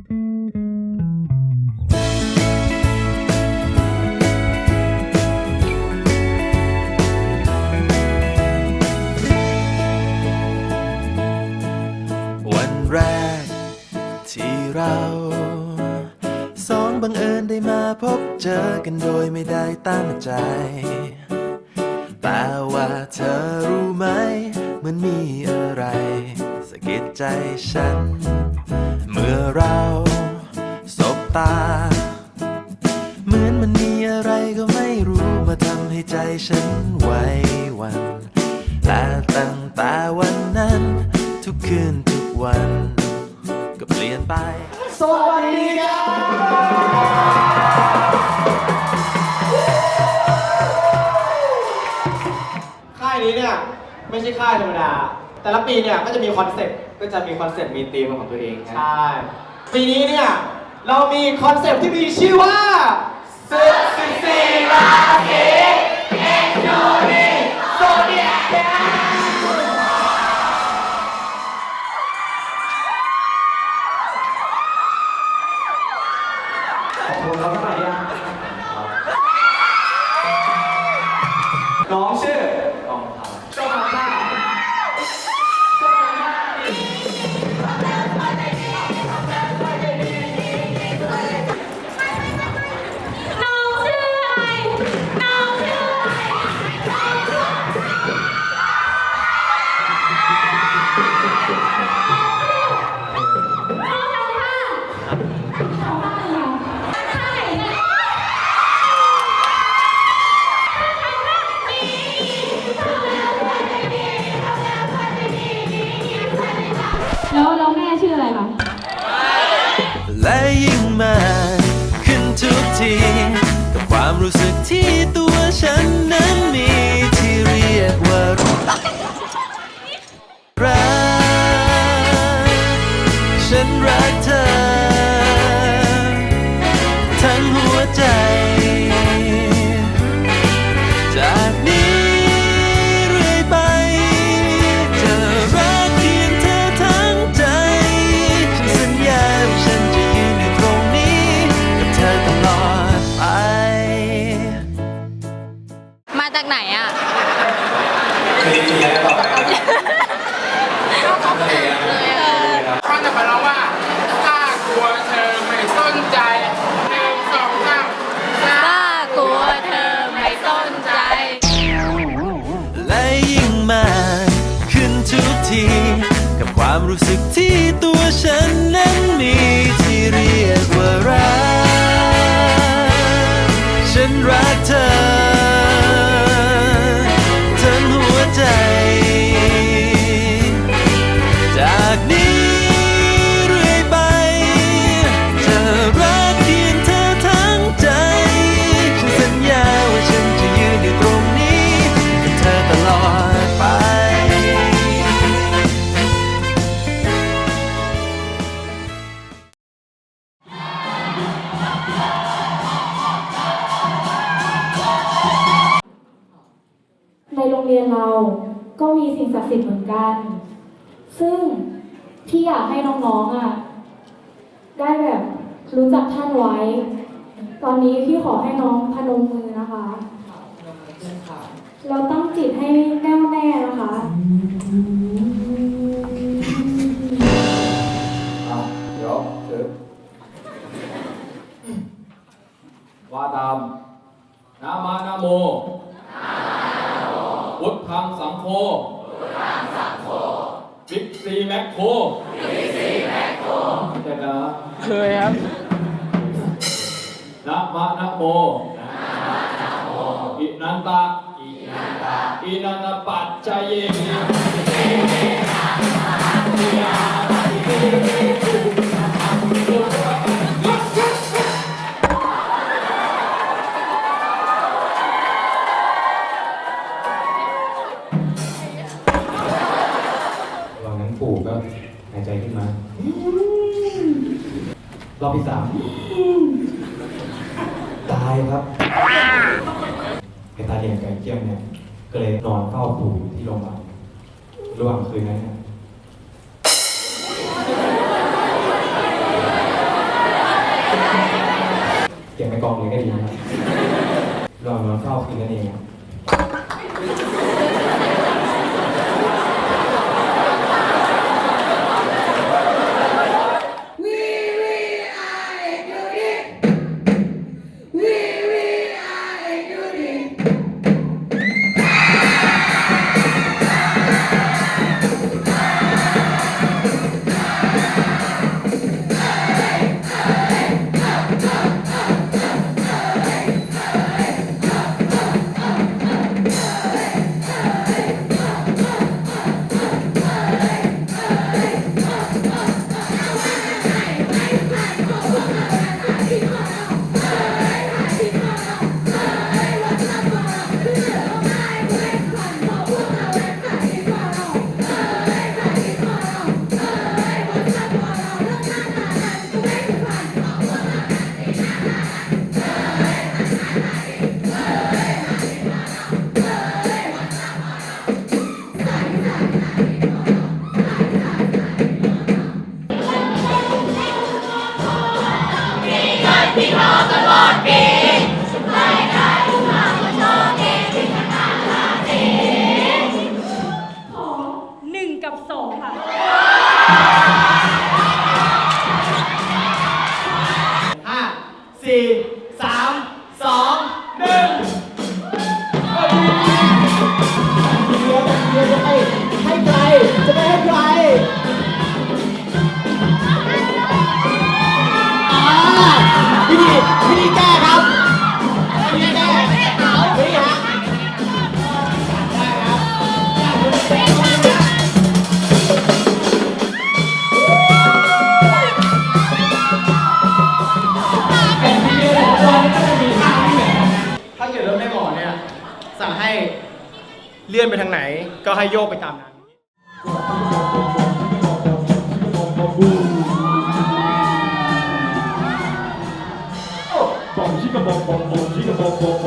วันแรกที่เราสองบังเอิญได้มาพบเจอกันโดยไม่ได้ตั้งใจ แต่ว่าเธอรู้ไหม มันมีอะไรสะกิดใจฉัน เราสบตา เหมือนมันมีอะไรก็ไม่รู้มาทำให้ใจฉันไหววันแต่ตั้งแต่วันนั้น ทุกคืนทุกวัน ก็เปลี่ยนไป สวัสดีครับค่ายนี้เนี่ย ไม่ใช่ค่ายธรรมดา แต่ละปีเนี่ยก็จะมีคอนเซ็ปต์ ก็จะมีคอนเซ็ปต์มีธีมของตัวเองใช่ปีนี้เนี่ย เรามีคอนเซ็ปต์ที่มีชื่อว่าสิบสิบสี่ราศีเอ็นโดนีโซเดีย ก็จะมาเล่าว่าถ้ากลัวเธอไม่สนใจหนึ่งสองสามถ้ากลัวเธอไม่สนใจ และยิ่งมากขึ้นทุกที กับความรู้สึกที่ตัวฉันนั้นมีที่เรียกว่ารัก กดิ์สิทธิ์เหมือนกัน ซึ่งที่อยากให้น้องๆอะได้แบบรู้จักท่านไว้ ตอนนี้พี่ขอให้น้องพนมมือนะคะ เราตั้งจิตให้แน่วแน่นะคะอะ รอบที่สามตายครับไอ้ตาเดียนกัไอ้เกี้ยงเนี่ย ก็เลยนอนเฝ้าปู่อยู่ที่โรงพยาบาลระหว่างคืนนั้นเนี่ยเก็บไปกองเลยก็ดีนะลองนอนเฝ้าคืนนั่นเอง โยกไปตามนั้นบอกชิกบอกบอกบอกชิกบอกบอก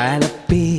Bye, Lapis.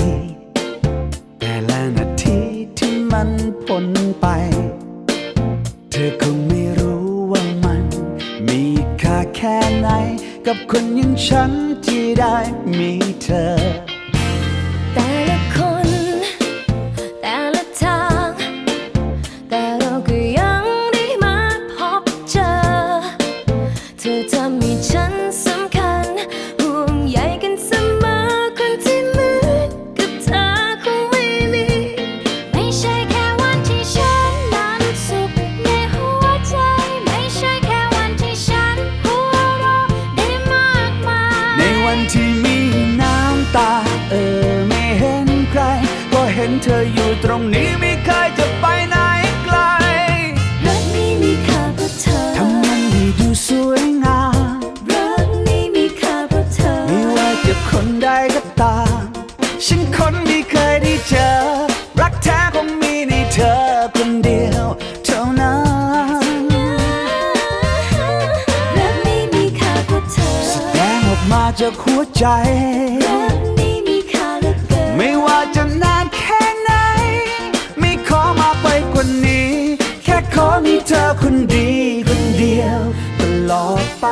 ที่มีน้ำตา เออไม่เห็นใคร ก็เห็นเธออยู่ตรงนี้ ใจ ไม่ว่าจะนานแค่ไหน ไม่ขอมาไปกว่านี้ แค่ขอมีเธอคนดีคนเดียว ตลอดไป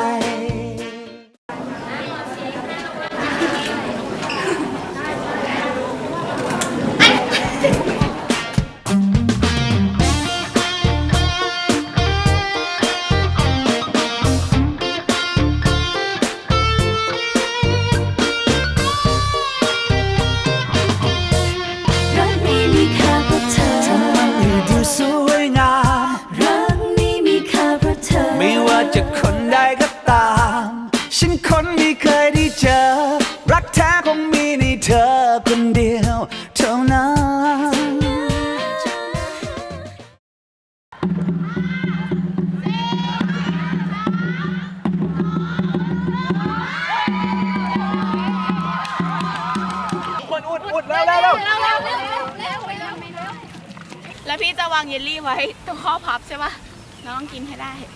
ว้ตรงข้อพับใช่ปะน้องกินให้ได้อะ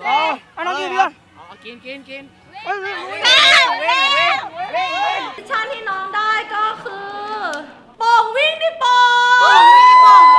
สองอาน้องกินเพื่อนอาเอกินกินกินเฮ้ยเฮ้ยเฮ้ยเฮ้ยเฮ้ยเฮ้ยเฮ้ย ชาติที่น้องได้ก็คือโป่งวิ่งดิโป่งโป่งวิ่งโป่ง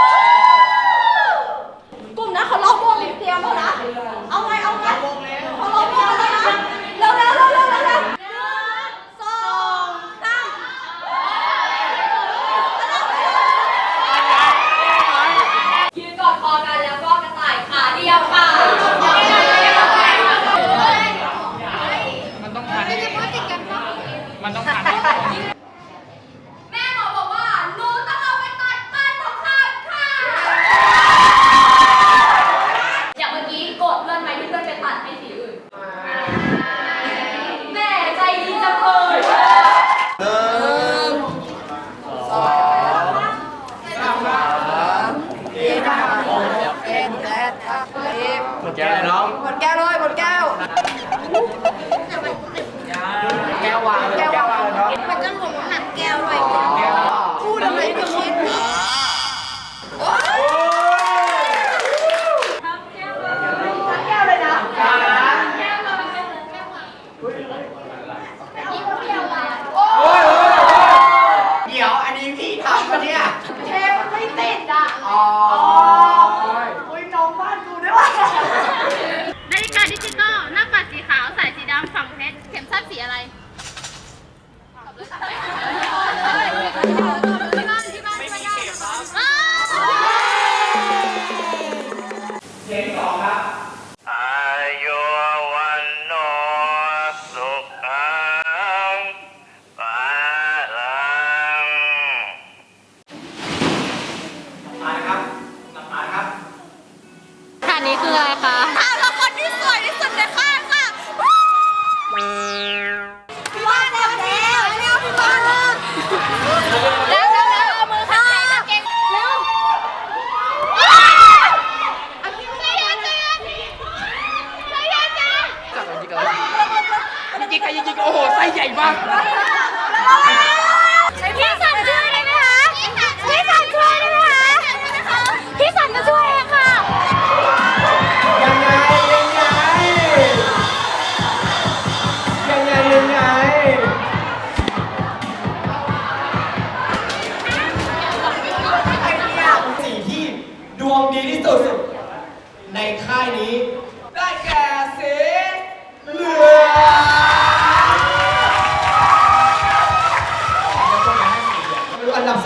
বাহ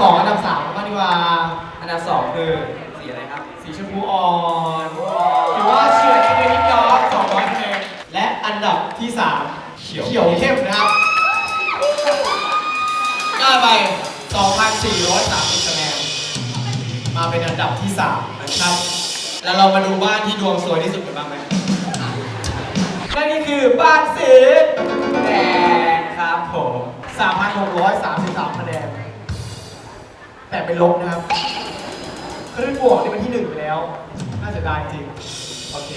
สองอันดับสามมางดีกว่า อันดับสองคือสีอะไรครับ สีชมพูอ่อนถือว่าเฉียนเอเดนิกอฟสองร้อยคะแนและอันดับที่สามเขียวเข้มนะครับได้ไป2,430คะแนนมาเป็นอันดับที่สามนะครับ แล้วเรามาดูบ้านที่ดวงสวยที่สุดกันบ้างไหมนั่นก็คือบ้านสีแดงครับผม3,633คะแนน แต่เป็นลบนะครับคลื่นบวกนี่เป็นที่หนึ่งไปแล้ว น่าจะได้จริง โอเค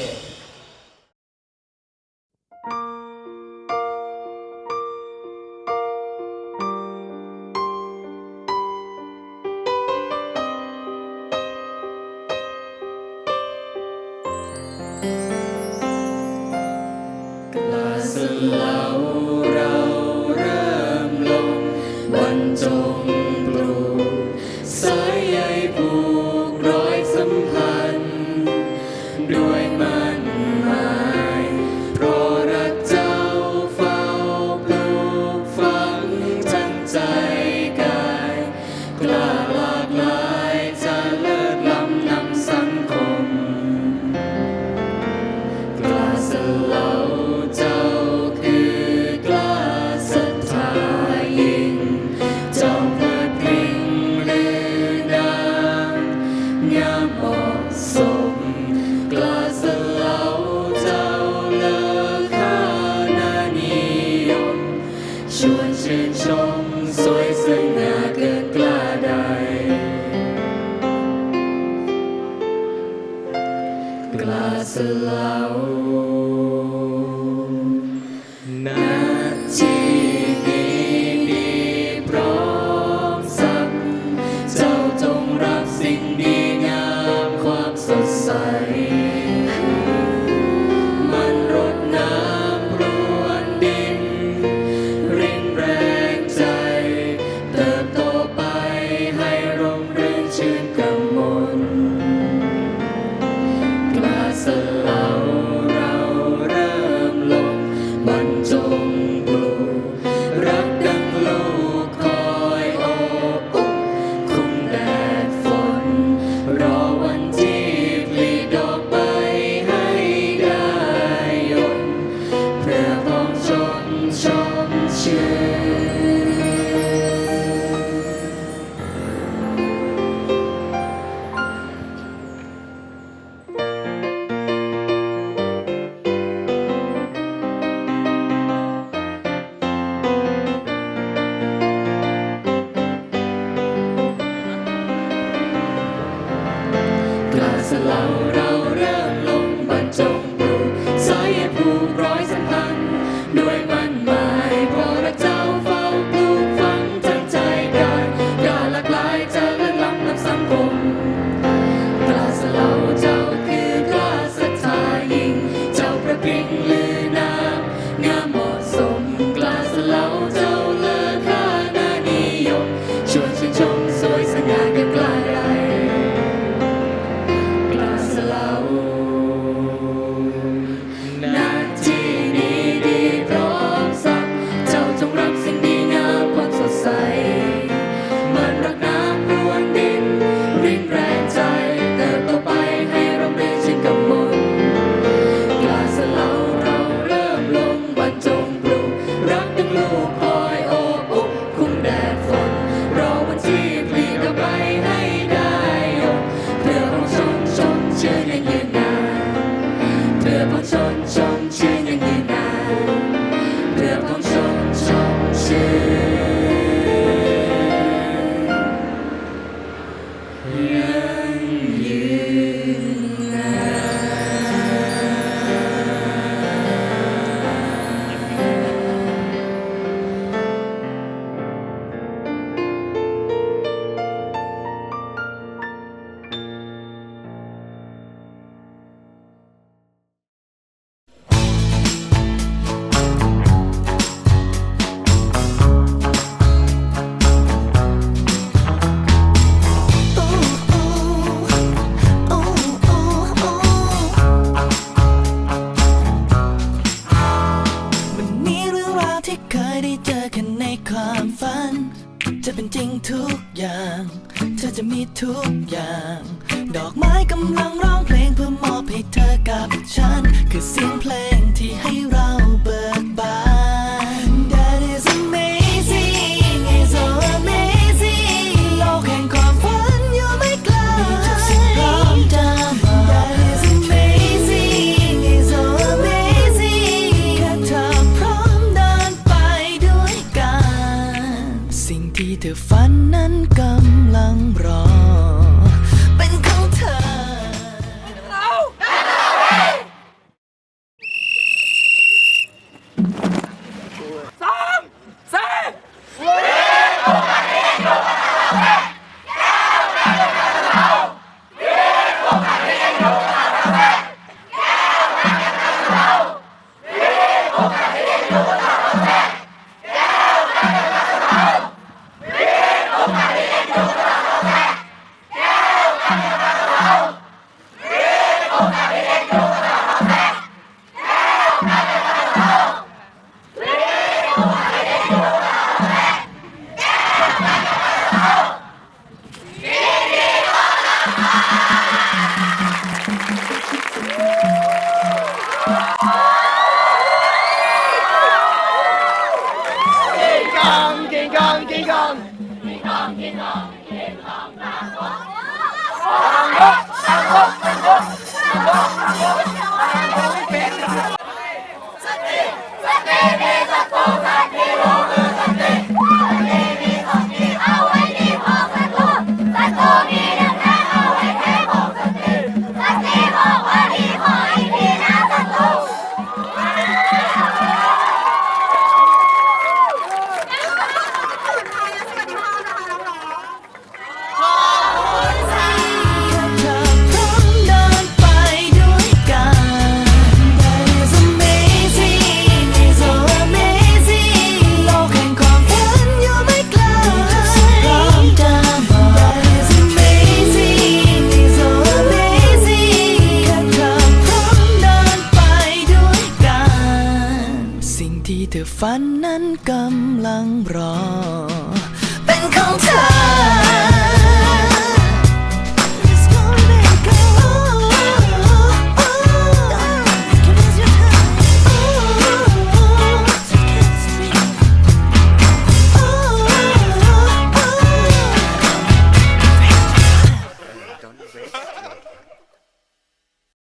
สิ่